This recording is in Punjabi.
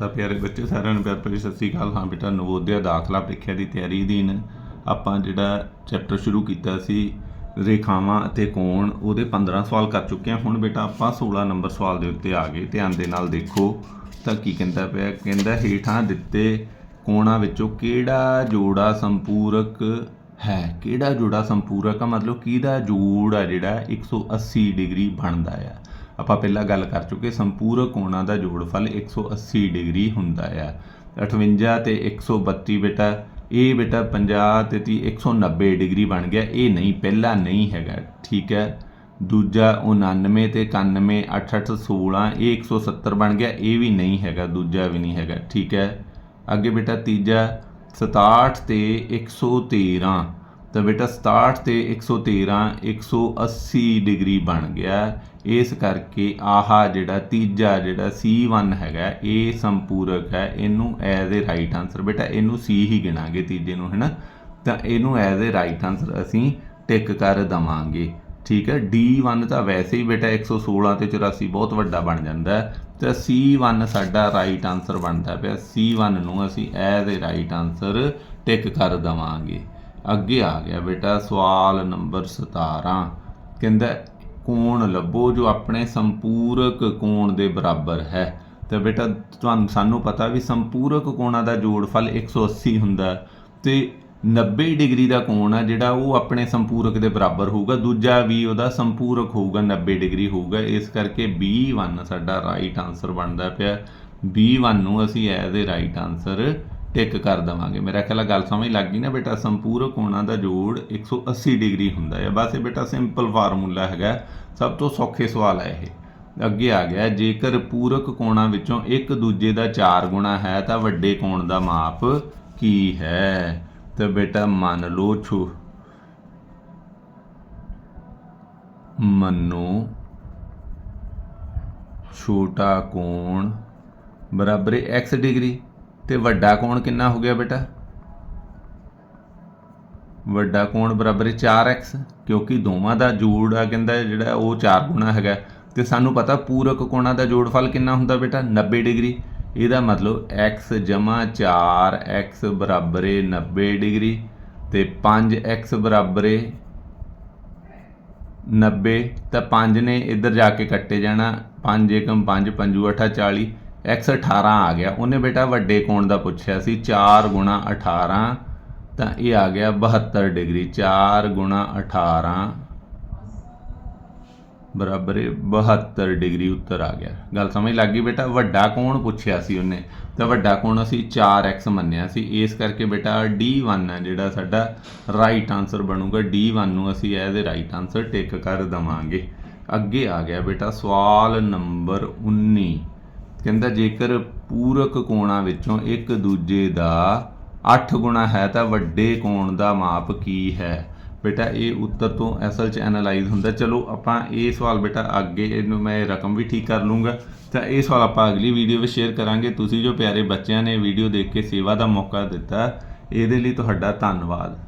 ਤਾਂ ਪਿਆਰੇ ਬੱਚੇ, ਸਾਰਿਆਂ ਨੂੰ ਪਿਆਰ ਭਰੀ ਸਤਿ ਸ੍ਰੀ ਅਕਾਲ। ਹਾਂ ਬੇਟਾ, ਨਵੋਦਿਆ ਦਾਖਲਾ ਪ੍ਰੀਖਿਆ ਦੀ ਤਿਆਰੀ ਅਧੀਨ ਆਪਾਂ ਜਿਹੜਾ ਚੈਪਟਰ ਸ਼ੁਰੂ ਕੀਤਾ ਸੀ, ਰੇਖਾਵਾਂ ਅਤੇ ਕੋਣ, ਉਹਦੇ 15 ਸਵਾਲ ਕਰ ਚੁੱਕੇ ਹਾਂ। ਹੁਣ ਬੇਟਾ ਆਪਾਂ 16 ਨੰਬਰ ਸਵਾਲ ਦੇ ਉੱਤੇ ਆ ਗਏ। ਧਿਆਨ ਦੇ ਨਾਲ ਦੇਖੋ ਤਾਂ ਕੀ ਕਹਿੰਦਾ ਪਿਆ। ਕਹਿੰਦਾ, ਹੇਠਾਂ ਦਿੱਤੇ ਕੋਣਾਂ ਵਿੱਚੋਂ ਕਿਹੜਾ ਜੋੜਾ ਸੰਪੂਰਕ ਹੈ? ਕਿਹੜਾ ਜੋੜਾ ਸੰਪੂਰਕ ਆ? ਮਤਲਬ ਕਿਹਦਾ ਜੋੜ ਆ ਜਿਹੜਾ 180 ਡਿਗਰੀ ਬਣਦਾ ਆ? ਆਪਾਂ ਪਹਿਲਾਂ ਗੱਲ ਕਰ ਚੁੱਕੇ ਸੰਪੂਰਕ ਕੋਣਾਂ ਦਾ ਜੋੜਫਲ 180 ਡਿਗਰੀ ਹੁੰਦਾ ਆ। 58 ਤੇ 132 ਬੇਟਾ ਇਹ ਬੇਟਾ 50 ਤੇ 30 190 ਡਿਗਰੀ ਬਣ ਗਿਆ। ਇਹ ਨਹੀਂ, ਪਹਿਲਾ ਨਹੀਂ ਹੈਗਾ, ਠੀਕ ਹੈ? ਦੂਜਾ 99 ਤੇ 91 88 16 ਇਹ 170 ਬਣ ਗਿਆ। ਇਹ ਵੀ ਨਹੀਂ ਹੈਗਾ, ਦੂਜਾ ਵੀ ਨਹੀਂ ਹੈਗਾ, ਠੀਕ ਹੈ? ਅੱਗੇ ਬੇਟਾ ਤੀਜਾ 67 ਤੇ 113 ਤਾਂ ਬੇਟਾ 67 ਤੇ 113 180 ਡਿਗਰੀ ਬਣ ਗਿਆ। ਇਸ ਕਰਕੇ ਆਹ ਜਿਹੜਾ ਤੀਜਾ ਜਿਹੜਾ C1 ਹੈਗਾ, ਇਹ ਸੰਪੂਰਕ ਹੈ, ਇਹਨੂੰ ਐਜ਼ ਅ ਰਾਈਟ ਆਨਸਰ ਬੇਟਾ, ਇਹਨੂੰ C ਹੀ ਗਿਣਾਂਗੇ ਤੀਜੇ ਨੂੰ, ਹੈਨਾ? ਤਾਂ ਇਹਨੂੰ ਐਜ਼ ਅ ਰਾਈਟ ਆਨਸਰ ਅਸੀਂ ਟਿਕ ਕਰ ਦਵਾਂਗੇ, ਠੀਕ ਹੈ? D1 ਤਾਂ ਵੈਸੇ ਹੀ ਬੇਟਾ 116 ਤੇ 84 ਬਹੁਤ ਵੱਡਾ ਬਣ ਜਾਂਦਾ ਹੈ। ਤਾਂ C1 ਸਾਡਾ ਰਾਈਟ ਆਨਸਰ ਬਣਦਾ ਪਿਆ। C1 ਨੂੰ ਅਸੀਂ as a right answer tick ਕਰ ਦਵਾਂਗੇ। ਅੱਗੇ ਆ ਗਿਆ ਬੇਟਾ ਸਵਾਲ ਨੰਬਰ 17 ਕਹਿੰਦਾ ਕੋਣ ਲੱਭੋ ਜੋ ਆਪਣੇ ਸੰਪੂਰਕ ਕੋਣ ਦੇ ਬਰਾਬਰ ਹੈ। ਤੇ ਬੇਟਾ, ਤੁਹਾਨੂੰ, ਸਾਨੂੰ ਪਤਾ ਵੀ ਸੰਪੂਰਕ ਕੋਣਾਂ ਦਾ ਜੋੜਫਲ 180 ਹੁੰਦਾ ਹੈ। ਤੇ 90 ਡਿਗਰੀ ਦਾ ਕੋਣ ਆ ਜਿਹੜਾ ਉਹ ਆਪਣੇ ਸੰਪੂਰਕ ਦੇ ਬਰਾਬਰ ਹੋਊਗਾ। ਦੂਜਾ ਵੀ ਉਹਦਾ ਸੰਪੂਰਕ ਹੋਊਗਾ 90 ਡਿਗਰੀ ਹੋਊਗਾ। ਇਸ ਕਰਕੇ B1 ਸਾਡਾ ਰਾਈਟ ਆਨਸਰ ਬਣਦਾ ਪਿਆ। B1 ਨੂੰ ਅਸੀਂ as a right answer tick ਕਰ ਦਵਾਂਗੇ। ਮੇਰਾ ਖਿਆਲ ਗੱਲ ਸਮਝ ਲੱਗ ਗਈ ਨਾ ਬੇਟਾ, ਸੰਪੂਰਕ ਕੋਣਾਂ ਦਾ ਜੋੜ 180 ਡਿਗਰੀ ਹੁੰਦਾ ਹੈ। ਬਸ ਇਹ ਬੇਟਾ ਸਿੰਪਲ ਫਾਰਮੂਲਾ ਹੈਗਾ ਸਭ ਤੋਂ ਸੌਖੇ ਸਵਾਲ ਹੈ ਇਹ। ਅੱਗੇ ਆ ਗਿਆ, ਜੇਕਰ ਪੂਰਕ ਕੋਣਾਂ ਵਿੱਚੋਂ ਇੱਕ ਦੂਜੇ ਦਾ 4 ਗੁਣਾ ਹੈ, ਤਾਂ ਵੱਡੇ ਕੋਣ ਦਾ ਮਾਪ ਕੀ ਹੈ? ਤੇ ਬੇਟਾ ਮੰਨ ਲਓ ਛੋ। ਮੰਨੋ, ਛੋਟਾ ਕੋਣ ਬਰਾਬਰ ਹੈ, x ਡਿਗਰੀ। ਤੇ ਵੱਡਾ ਕੋਣ ਕਿੰਨਾ ਹੋ ਗਿਆ ਬੇਟਾ? ਵੱਡਾ ਕੋਣ ਬਰਾਬਰ ਹੈ? 4x ਕਿਉਂਕਿ ਦੋਵਾਂ ਦਾ ਜੋੜ ਆ ਕਹਿੰਦਾ ਜਿਹੜਾ ਉਹ 4 ਗੁਣਾ ਹੈਗਾ। ਤੇ ਸਾਨੂੰ ਪਤਾ ਪੂਰਕ ਕੋਣਾਂ ਦਾ ਜੋੜਫਲ ਕਿੰਨਾ ਹੁੰਦਾ ਬੇਟਾ? 90 ਡਿਗਰੀ। ਇਹਦਾ ਮਤਲਬ x 4x ਬਰਾਬਰ ਹੈ 90 ਡਿਗਰੀ ਤੇ 5x ਬਰਾਬਰ ਹੈ 90 ਤਾਂ 5 ਨੇ ਇੱਧਰ ਜਾ ਕੇ ਕੱਟੇ ਜਾਣਾ। 5 ਏਕਮ 5 ਪੰਜੂ 8 40 x 18 ਆ ਗਿਆ। ਉਹਨੇ ਬੇਟਾ ਵੱਡੇ ਕੋਣ ਦਾ ਪੁੱਛਿਆ ਸੀ 4 ਗੁਣਾ 18 ਤਾਂ ਇਹ ਆ ਗਿਆ 72 ਡਿਗਰੀ 4 ਗੁਣਾ 18 ਬਰਾਬਰ ਹੈ 72 ਡਿਗਰੀ ਉੱਤਰ ਆ ਗਿਆ। ਗੱਲ ਸਮਝ ਲੱਗ ਗਈ ਬੇਟਾ? ਵੱਡਾ ਕੋਣ ਪੁੱਛਿਆ ਸੀ ਉਹਨੇ। ਤਾਂ ਵੱਡਾ ਕੋਣ ਅਸੀਂ 4x ਮੰਨਿਆ ਸੀ। ਇਸ ਕਰਕੇ ਬੇਟਾ D1 ਹੈ ਜਿਹੜਾ ਸਾਡਾ ਰਾਈਟ ਆਨਸਰ ਬਣੂਗਾ। D1 ਨੂੰ ਅਸੀਂ as a right answer tick ਕਰ ਦਵਾਂਗੇ। ਅੱਗੇ ਆ ਗਿਆ ਬੇਟਾ ਸਵਾਲ ਨੰਬਰ 19 ਕਹਿੰਦਾ ਜੇਕਰ ਪੂਰਕ ਕੋਣਾਂ ਵਿੱਚੋਂ ਇੱਕ ਦੂਜੇ ਦਾ 8 ਗੁਣਾ ਹੈ ਤਾਂ ਵੱਡੇ ਕੋਣ ਦਾ ਮਾਪ ਕੀ ਹੈ? ਬੇਟਾ, ਇਹ ਉੱਤਰ ਤੋਂ ਅਸਲ ਚ ਐਨਾਲਾਈਜ਼ ਹੁੰਦਾ। ਚਲੋ, ਆਪਾਂ ਇਹ ਸਵਾਲ ਬੇਟਾ, ਅੱਗੇ ਇਹਨੂੰ ਮੈਂ ਰਕਮ ਵੀ ਠੀਕ ਕਰ ਲੂੰਗਾ। ਤਾਂ ਇਹ ਸਵਾਲ ਆਪਾਂ ਅਗਲੀ ਵੀਡੀਓ ਵਿੱਚ ਸ਼ੇਅਰ ਕਰਾਂਗੇ। ਤੁਸੀਂ ਜੋ ਪਿਆਰੇ ਬੱਚਿਆਂ ਨੇ ਵੀਡੀਓ ਦੇਖ ਕੇ ਸੇਵਾ ਦਾ ਮੌਕਾ ਦਿੱਤਾ, ਇਹਦੇ ਲਈ ਤੁਹਾਡਾ ਧੰਨਵਾਦ।